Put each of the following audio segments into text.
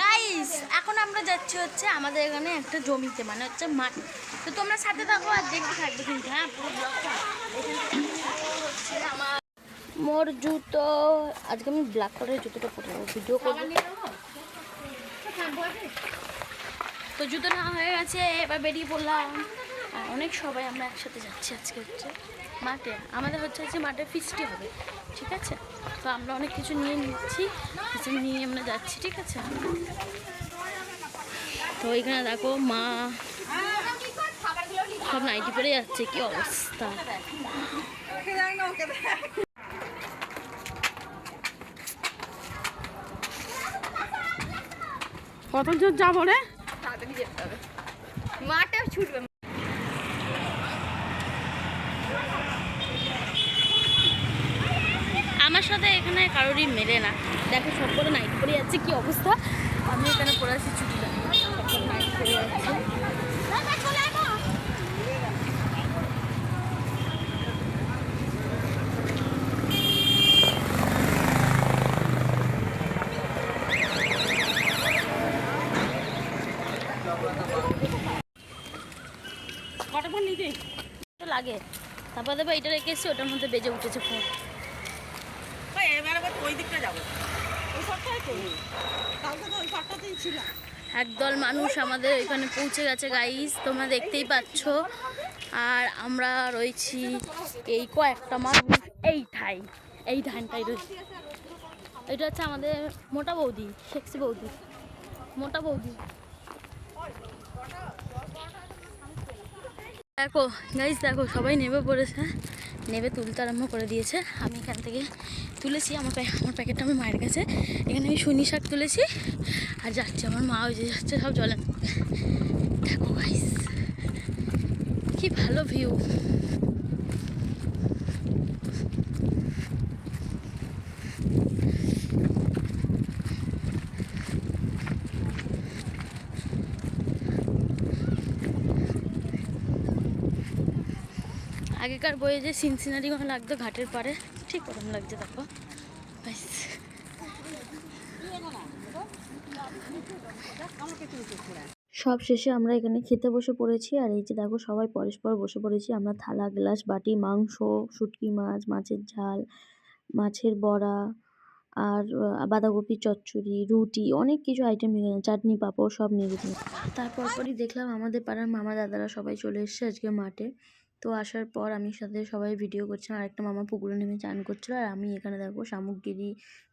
Guys এখন আমরা যাচ্ছি হচ্ছে আমাদের এখানে একটা জমিতে মানে হচ্ছে মাঠ। তো তোমরা সাথে থাকো আর দেখতে থাকবে কিন্তু হ্যাঁ পুরো ব্লগটা আমার মোর জুতো। আজকে আমি ব্ল্যাক কালারের জুতোটা পরে ভিডিও করব। তো জুতো না হয়ে গেছে এবার বেরিয়ে পড়লাম। অনেক সবাই আমরা একসাথে যাচ্ছি আজকে হচ্ছে মাঠে। আমাদের হচ্ছে হচ্ছে মাঠে ফিস্টি হবে, ঠিক আছে? তো আমরা অনেক কিছু নিয়ে নিচ্ছি, কিছু নিয়ে আমরা যাচ্ছি, ঠিক আছে? তো এখানে দেখো মা সব নাইটি পরে যাচ্ছে, কি অবস্থা? কত জোর যাব রে? মাঠে ছুটবে আমার সাথে এখানে কারোরই মেলে না। দেখো সব করে নাইট পরে যাচ্ছে, কি অবস্থা? আমি এখানে পরে আছি, ছুটি নাইট লাগে। তারপর দেবো এটা রেখে এসেছি, ওটার মধ্যে বেজে উঠেছে ফোন ওই দিকটা যাব। ওই শটটাই তো? কালকে তো ওই শটটাতেই ছিলাম একদল মানুষ আমাদের এখানে পৌঁছে গেছে গাইস তোমরা দেখতেই পাচ্ছ। আর আমরা রয়েছি এই কয়েকটা মানুষ এই ঠাই এই ধানটাই রয়েছি। এটা হচ্ছে আমাদের মোটা বৌদি শেক্সি বৌদি মোটা বৌদি। দেখো গাইজ দেখো, সবাই নেবে পড়েছে নেবে তুলতে আরম্ভ করে দিয়েছে। আমি এখান থেকে তুলেছি, আমার আমার প্যাকেটটা আমি মায়ের কাছে। এখানে আমি সুনি শাক তুলেছি, আর যাচ্ছে আমার মা, ওই যে যাচ্ছে সব জলে দেখো গাইজ কী ভালো ভিউ আগেকার বইয়ে যে সিন সিনারি কোনো লাগতো ঘাটের পাড়ে, ঠিক ওরকম লাগছে দেখো। সব শেষে আমরা এখানে খেতে বসে পড়েছি, আর এই যে দেখো সবাই পরস্পর বসে পড়েছি। আমরা থালা, গ্লাস, বাটি, মাংস, শুটকি মাছ, মাছের ঝাল, মাছের বড়া, আর বাঁধাকপি চচ্চড়ি, রুটি, অনেক কিছু আইটেম নিয়ে গেছে চাটনি, পাঁপড়, সব নিয়ে গেছি তারপর পরই দেখলাম আমাদের পাড়ার মামা দাদারা সবাই চলে এসেছে আজকে মাঠে। তো আসার পর আমি সাথে সবাই ভিডিও করছিলাম। আর একটা মামা পুকুরে নেমে চান করছিল আর আমি এখানে দেখো শামুকগিরি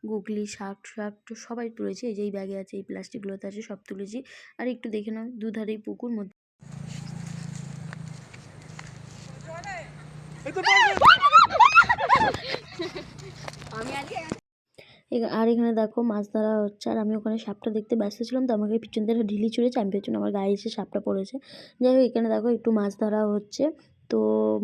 গুগলি, শাক শাক সবাই তুলেছি। এই যে এই ব্যাগে আছে, এই প্লাস্টিকগুলোতে আছে, সব তুলেছি। আর একটু দেখে নাও দুধারেই পুকুর মধ্যে আর এখানে দেখো মাছ ধরা হচ্ছে। আর আমি ওখানে সাপটা দেখতে ব্যস্ত ছিলাম, তো আমাকে পিছন থেকে ঢিলি ছুঁড়েছে। আমি পেছনে আমার গায়ে এসে সাপটা পড়েছে। যাই হোক, এখানে দেখো একটু মাছ ধরা হচ্ছে। তো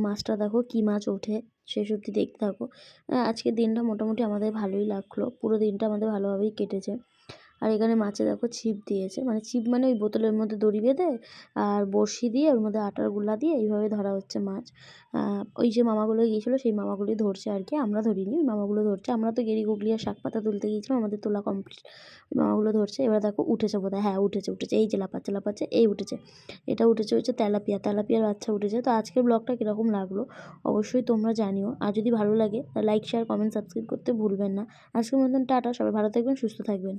মাছটা দেখো কি মাছ ওঠে শেষ সত্যি দেখতে থাকো। আজকে আজকের দিনটা মোটামুটি আমাদের ভালোই লাগল। পুরো দিনটা আমাদের ভালোভাবেই কেটেছে। আর এখানে মাছে দেখো ছিপ দিয়েছে। মানে ছিপ মানে ওই বোতলের মধ্যে দড়ি বেঁধে আর বড়শি দিয়ে ওর মধ্যে আটারগুলা দিয়ে এইভাবে ধরা হচ্ছে মাছ। ওই যে মামাগুলো গিয়েছিল, সেই মামাগুলোই ধরছে আর কি, আমরা ধরিনি। ওই মামাগুলো ধরছে, আমরা তো গেরি গুগলি আর শাক পাতা তুলতে গিয়েছিলাম, আমাদের তোলা কমপ্লিট ওই মামাগুলো ধরছে, এবার দেখো উঠেছে বোধহয়। হ্যাঁ উঠেছে উঠেছে, এই যে লাপাচ্ছে লাপাচ্ছে এই উঠেছে। এটা উঠেছে হচ্ছে তেলাপিয়া, তেলাপিয়ার বাচ্চা উঠেছে। তো আজকের ব্লগটা কীরকম লাগল অবশ্যই তোমরা জানিও। আর যদি ভালো লাগে লাইক শেয়ার কমেন্ট সাবস্ক্রাইব করতে ভুলবেন না। আজকের মতন টাটা, সবাই ভালো থাকবেন, সুস্থ থাকবেন।